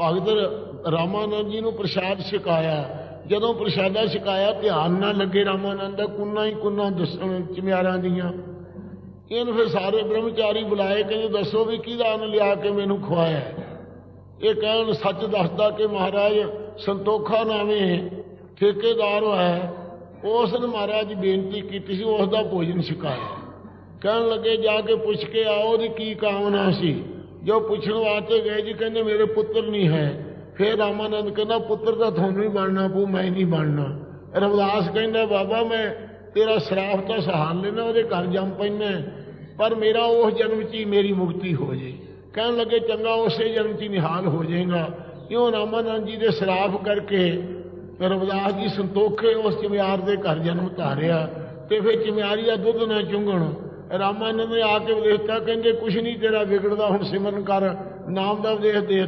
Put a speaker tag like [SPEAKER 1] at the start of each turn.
[SPEAKER 1] ਭਗਤ ਰਾਮਾਨੰਦ ਜੀ ਨੂੰ ਪ੍ਰਸ਼ਾਦ ਛਕਾਇਆ। ਜਦੋਂ ਪ੍ਰਸ਼ਾਦਾ ਛਕਾਇਆ, ਧਿਆਨ ਨਾ ਲੱਗੇ ਰਾਮਾਨੰਦ ਦਾ ਕੁੰਨਾ ਹੀ ਕੁੰਨਾ ਦੱਸਣ, ਚਮਿਆਰਾਂ ਦੀਆਂ। ਇਹਨ ਫਿਰ ਸਾਰੇ ਬ੍ਰਹਮਚਾਰੀ ਬੁਲਾਏ, ਕਹਿੰਦੇ, ਦੱਸੋ ਵੀ ਕਿਹਦਾ ਅੰਨ ਲਿਆ ਕੇ ਮੈਨੂੰ ਖਵਾਇਆ ਇਹ ਕਹਿਣ, ਸੱਚ ਦੱਸਦਾ ਕਿ ਮਹਾਰਾਜ ਸੰਤੋਖਾ ਨਾਵੇਂ ਠੇਕੇਦਾਰ ਹੋਇਆ ਉਸ ਨੇ ਮਹਾਰਾਜ ਬੇਨਤੀ ਕੀਤੀ ਸੀ, ਉਸ ਦਾ ਭੋਜਨ ਛਕਾਇਆ। ਕਹਿਣ ਲੱਗੇ, ਜਾ ਕੇ ਪੁੱਛ ਕੇ ਆਓ ਦੀ ਕੀ ਕਾਮਨਾ ਸੀ? ਜੋ ਪੁੱਛਣ ਵਾਸਤੇ ਗਏ ਜੀ, ਕਹਿੰਦੇ ਮੇਰੇ ਪੁੱਤਰ ਨਹੀਂ ਹੈ। ਫਿਰ ਰਾਮਾਨੰਦ ਕਹਿੰਦਾ, ਪੁੱਤਰ ਤਾਂ ਤੁਹਾਨੂੰ ਹੀ ਬਣਨਾ ਪਊ, ਮੈਂ ਨਹੀਂ ਬਣਨਾ। ਰਵਿਦਾਸ ਕਹਿੰਦਾ, ਬਾਬਾ, ਮੈਂ ਤੇਰਾ ਸਰਾਫ ਤਾਂ ਸਹਾਰ ਲੈਣਾ ਉਹਦੇ ਘਰ ਜੰਮ ਪੈਣਾ ਪਰ ਮੇਰਾ ਉਸ ਜਨਮ 'ਚ ਹੀ ਮੇਰੀ ਮੁਕਤੀ ਹੋ ਜੇ। ਕਹਿਣ ਲੱਗੇ, ਚੰਗਾ, ਉਸੇ ਜਨਮ 'ਚ ਹੀ ਨਿਹਾਲ ਹੋ ਜਾਏਗਾ। ਕਿਉਂ ਰਾਮਾਨੰਦ ਜੀ ਦੇ ਸਰਾਫ ਕਰਕੇ ਰਵਿਦਾਸ ਜੀ ਸੰਤੋਖੇ ਉਸ ਚਮਿਆਰ ਦੇ ਘਰ ਜਨਮ ਧਾਰਿਆ ਤੇ ਫਿਰ ਚਮਿਆਰੀ ਦਾ ਦੁੱਧ ਨਾ ਚੁੰਗਣ। ਰਾਮਾਨੰਦ ਨੇ ਆ ਕੇ ਦੇਖਤਾ ਕਹਿੰਦੇ ਕੁਛ ਨਹੀਂ ਤੇਰਾ ਵਿਗੜਦਾ, ਹੁਣ ਸਿਮਰਨ ਕਰ, ਨਾਮ ਦਾ ਉਪਦੇਸ਼ ਦੇ